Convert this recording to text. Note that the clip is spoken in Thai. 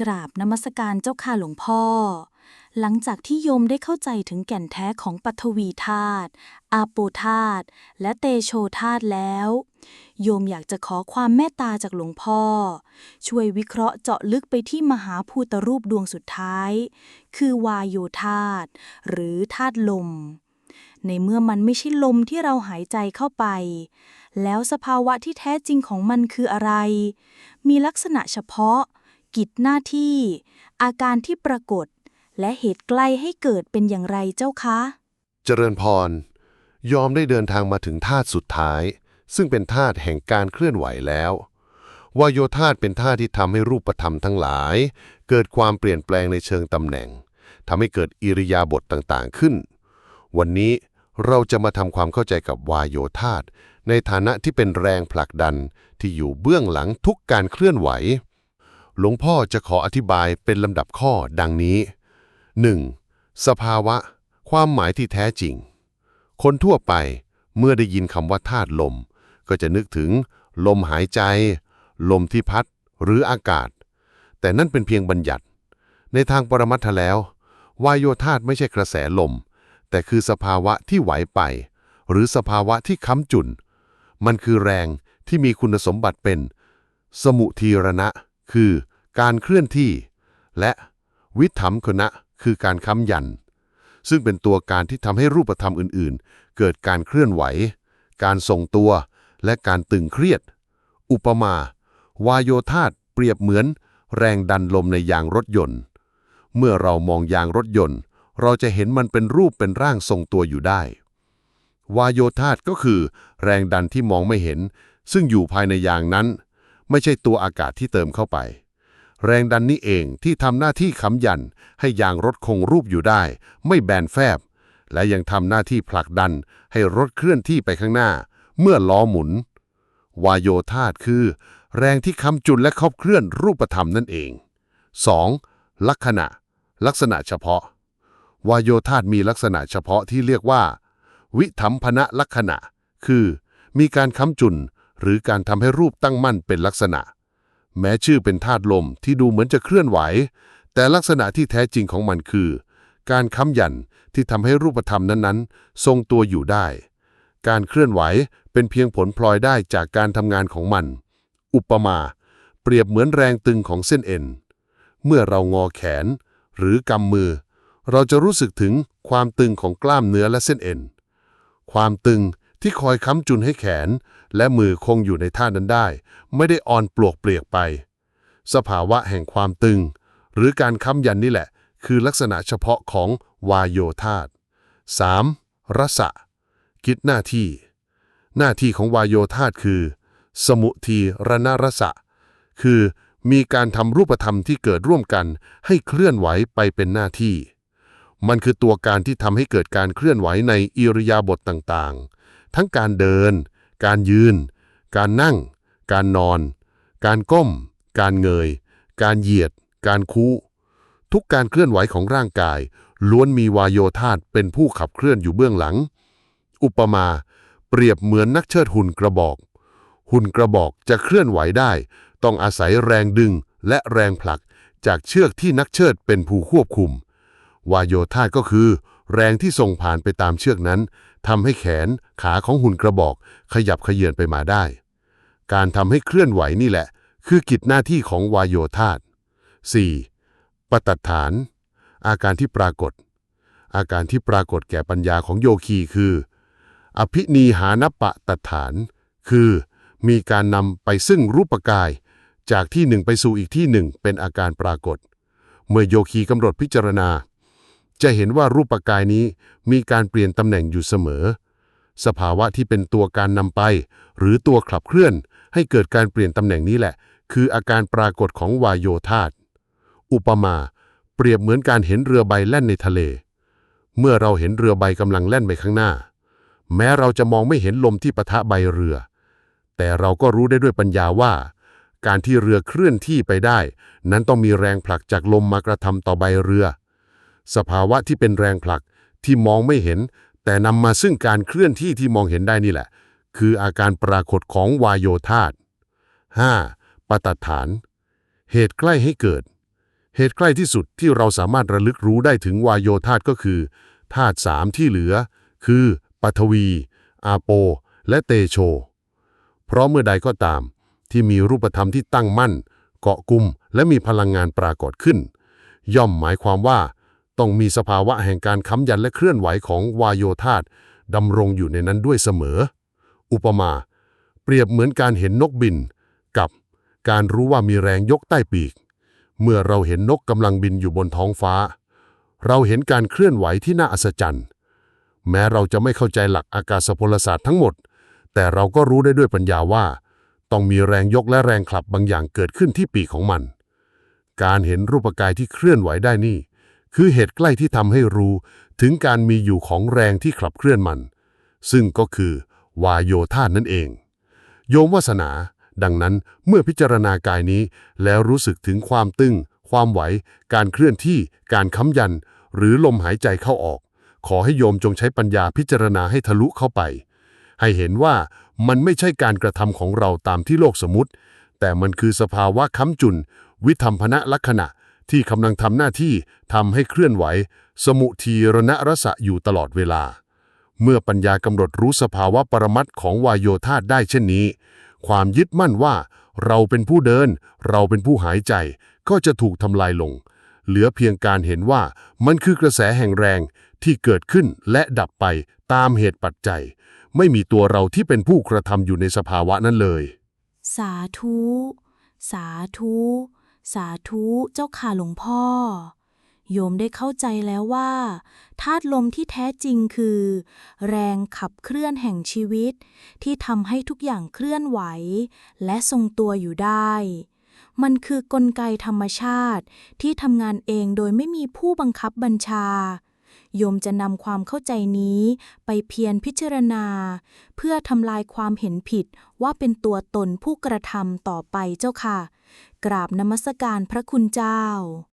กราบนมัสการเจ้าค่ะหลวงพ่อ หลังจากที่โยมได้เข้าใจถึงแก่นแท้ของปฐวีธาตุอาโปธาตุและเตโชธาตุแล้ว โยมอยากจะขอความเมตตาจากหลวงพ่อ ช่วยวิเคราะห์เจาะลึกไปที่มหาภูตรูปดวงสุดท้าย คือวายโยธาตุหรือธาตุลม ในเมื่อมันไม่ใช่ลมที่เราหายใจเข้าไป แล้วสภาวะที่แท้จริงของมันคืออะไร มีลักษณะเฉพาะ กิจหน้าที่ อาการที่ปรากฏ และเหตุใกล้ให้เกิดเป็นอย่างไรเจ้าคะ เจริญพร ยอมได้เดินทางมาถึงธาตุสุดท้าย ซึ่งเป็นธาตุแห่งการเคลื่อนไหวแล้ววายโยธาตุเป็นธาตุที่ทำให้รูปธรรมทั้งหลาย เกิดความเปลี่ยนแปลงในเชิงตำแหน่งทำให้เกิดอิริยาบถต่างๆขึ้น วันนี้เราจะมาทำความเข้าใจกับวายโยธาตุในฐานะที่เป็นแรงผลักดันที่อยู่เบื้องหลังทุกการเคลื่อนไหว หลวงพ่อจะขออธิบายเป็นลำดับข้อดังนี้ 1. สภาวะ ความหมายที่แท้จริง คนทั่วไปเมื่อได้ยินคำว่าธาตุลม ก็จะนึกถึง ลมหายใจ ลมที่พัด หรืออากาศ แต่นั่นเป็นเพียงบัญญัติ ในทางปรมัตถแล้ว วายโยธาตไม่ใช่กระแสลม แต่คือสภาวะที่ไหวไป หรือสภาวะที่ค้ำจุน มันคือแรงที่มีคุณสมบัติเป็น สมุทีรณะ คือการเคลื่อนที่ และวิถัมคณะคือการค้ำยัน ซึ่งเป็นตัวการที่ทำให้รูปธรรมอื่นๆ เกิดการเคลื่อนไหว การทรงตัว และการตึงเครียด อุปมา วายโยธาตเปรียบเหมือน แรงดันลมในยางรถยนต์ เมื่อเรามองยางรถยนต์ เราจะเห็นมันเป็นรูปเป็นร่างทรงตัวอยู่ได้ วายโยธาตก็คือ แรงดันที่มองไม่เห็น ซึ่งอยู่ภายในยางนั้น ไม่ใช่ตัวอากาศที่เติมเข้าไป แรงดันนี้เองที่ทำหน้าที่ค้ำยัน ให้ยางรถคงรูปอยู่ได้ ไม่แบนแฟบ และยังทำหน้าที่ผลักดันให้รถเคลื่อนที่ไปข้างหน้า เมื่อล้อหมุน วายโยธาตคือ แรงที่ค้ำจุนและครอบเคลื่อนรูปธรรมนั่นเอง 2. ลักษณะ ลักษณะเฉพาะ วายโยธาตมีลักษณะเฉพาะที่เรียกว่า วิถัมพนะลักษณะ คือ มีการค้ำจุน หรือการทำให้รูปตั้งมั่นเป็นลักษณะ แม้ชื่อเป็นธาตุลมที่ดูเหมือนจะเคลื่อนไหว แต่ลักษณะที่แท้จริงของมันคือ การค้ำยันที่ทำให้รูปธรรมนั้นๆ ทรงตัวอยู่ได้ การเคลื่อนไหวเป็นเพียงผลพลอยได้จากการทำงานของมัน อุปมา เปรียบเหมือนแรงตึงของเส้นเอ็น เมื่อเรางอแขน หรือกำมือ เราจะรู้สึกถึงความตึงของกล้ามเนื้อและเส้นเอ็น ความตึง ที่คอยค้ำจุนให้แขน และมือคงอยู่ในท่านั้นได้ ไม่ได้อ่อนปลวกเปลี่ยกไป สภาวะแห่งความตึง หรือการค้ำยันนี่แหละ คือลักษณะเฉพาะของวายโยธาต 3. รสะกิจหน้าที่ หน้าที่ของวายโยธาตคือ สมุทีรณรสะ คือมีการทำรูปธรรมที่เกิดร่วมกันให้เคลื่อนไหวไปเป็นหน้าที่ มันคือตัวการที่ทำให้เกิดการเคลื่อนไหวในอิริยาบถต่างๆ ทั้งการเดิน การยืน การนั่ง การนอน การก้ม การเงย การเหยียด การคูทุกการเคลื่อนไหวของร่างกาย ล้วนมีวายโยธาตเป็นผู้ขับเคลื่อนอยู่เบื้องหลัง อุปมาเปรียบเหมือนนักเชิดหุ่นกระบอก หุ่นกระบอกจะเคลื่อนไหวได้ ต้องอาศัยแรงดึงและแรงผลักจากเชือกที่นักเชิดเป็นผู้ควบคุม วายโยธาตก็คือ แรงที่ส่งผ่านไปตามเชือกนั้น ทำให้แขนขาของหุ่นกระบอก ขยับเขยือนไปมาได้ การทำให้เคลื่อนไหวนี่แหละ คือกิจหน้าที่ของวายโยธาต 4. ปตัฏฐาน อาการที่ปรากฏ อาการที่ปรากฏแก่ปัญญาของโยคีคือ อภินีหานปะตัฏฐาน คือมีการนำไปซึ่งรูปกาย จากที่หนึ่งไปสู่อีกที่หนึ่งเป็นอาการปรากฏ เมื่อโยคีกำหนดพิจารณา จะเห็นว่ารูปกายนี้มีการเปลี่ยนตำแหน่งอยู่เสมอ สภาวะที่เป็นตัวการนำไป หรือตัวขับเคลื่อน ให้เกิดการเปลี่ยนตำแหน่งนี้แหละ คืออาการปรากฏของวายโยธาตอุปมา เปรียบเหมือนการเห็นเรือใบแล่นในทะเล เมื่อเราเห็นเรือใบกำลังแล่นไปข้างหน้า แม้เราจะมองไม่เห็นลมที่ปะทะใบเรือ แต่เราก็รู้ได้ด้วยปัญญาว่า การที่เรือเคลื่อนที่ไปได้ นั้นต้องมีแรงผลักจากลมมากระทำต่อใบเรือ สภาวะที่เป็นแรงผลักที่มองไม่เห็น แต่นำมาซึ่งการเคลื่อนที่ที่มองเห็นได้นี่แหละ คืออาการปรากฏของวายโยธาต 5. ปตัฐาน เหตุใกล้ให้เกิด เหตุใกล้ที่สุดที่เราสามารถระลึกรู้ได้ถึงวายโยธาตก็คือธาตุสามที่เหลือ คือปฐวี อาโป และเตโช เพราะเมื่อใดก็ตาม ที่มีรูปธรรมที่ตั้งมั่น เกาะกลุ่มและมีพลังงานปรากฏขึ้น ย่อมหมายความว่า ต้องมีสภาวะแห่งการค้ำยันและเคลื่อนไหวของวายโยธาตดำรงอยู่ในนั้นด้วยเสมอ อุปมา เปรียบเหมือนการเห็นนกบิน กับการรู้ว่ามีแรงยกใต้ปีก เมื่อเราเห็นนกกำลังบินอยู่บนท้องฟ้า เราเห็นการเคลื่อนไหวที่น่าอัศจรรย์ แม้เราจะไม่เข้าใจหลักอากาศพลศาสตร์ทั้งหมด แต่เราก็รู้ได้ด้วยปัญญาว่า ต้องมีแรงยกและแรงขับบางอย่างเกิดขึ้นที่ปีกของมัน การเห็นรูปกายที่เคลื่อนไหวได้นี่ คือเหตุใกล้ที่ทำให้รู้ถึงการมีอยู่ของแรงที่ขับเคลื่อนมัน ซึ่งก็คือ วายโยธาตนั่นเอง โยมวาสนา ดังนั้นเมื่อพิจารณากายนี้ แล้วรู้สึกถึงความตึง ความไหว การเคลื่อนที่ การค้ำยัน หรือลมหายใจเข้าออก ขอให้โยมจงใช้ปัญญาพิจารณาให้ทะลุเข้าไป ให้เห็นว่ามันไม่ใช่การกระทำของเราตามที่โลกสมมติ แต่มันคือสภาวะค้ำจุน วิธรรมพนะลักษณะ ที่กำลังทำหน้าที่ทำให้เคลื่อนไหว สมุทีรณรสะอยู่ตลอดเวลา เมื่อปัญญากำหนดรู้สภาวะปรมัตถ์ของวายโยธาได้เช่นนี้ ความยึดมั่นว่าเราเป็นผู้เดิน เราเป็นผู้หายใจ ก็จะถูกทำลายลง เหลือเพียงการเห็นว่ามันคือกระแสแห่งแรงที่เกิดขึ้นและดับไปตามเหตุปัจจัย ไม่มีตัวเราที่เป็นผู้กระทำอยู่ในสภาวะนั้นเลย สาธุ สาธุ สาธุเจ้าค่ะหลวงพ่อ โยมได้เข้าใจแล้วว่าธาตุลมที่แท้จริงคือ แรงขับเคลื่อนแห่งชีวิต ที่ทำให้ทุกอย่างเคลื่อนไหว และทรงตัวอยู่ได้ มันคือกลไกธรรมชาติที่ทำงานเองโดยไม่มีผู้บังคับบัญชา โยมจะนำความเข้าใจนี้ไปเพียรพิจารณา เพื่อทำลายความเห็นผิดว่าเป็นตัวตนผู้กระทำต่อไปเจ้าค่ะ กราบนมัสการพระคุณเจ้า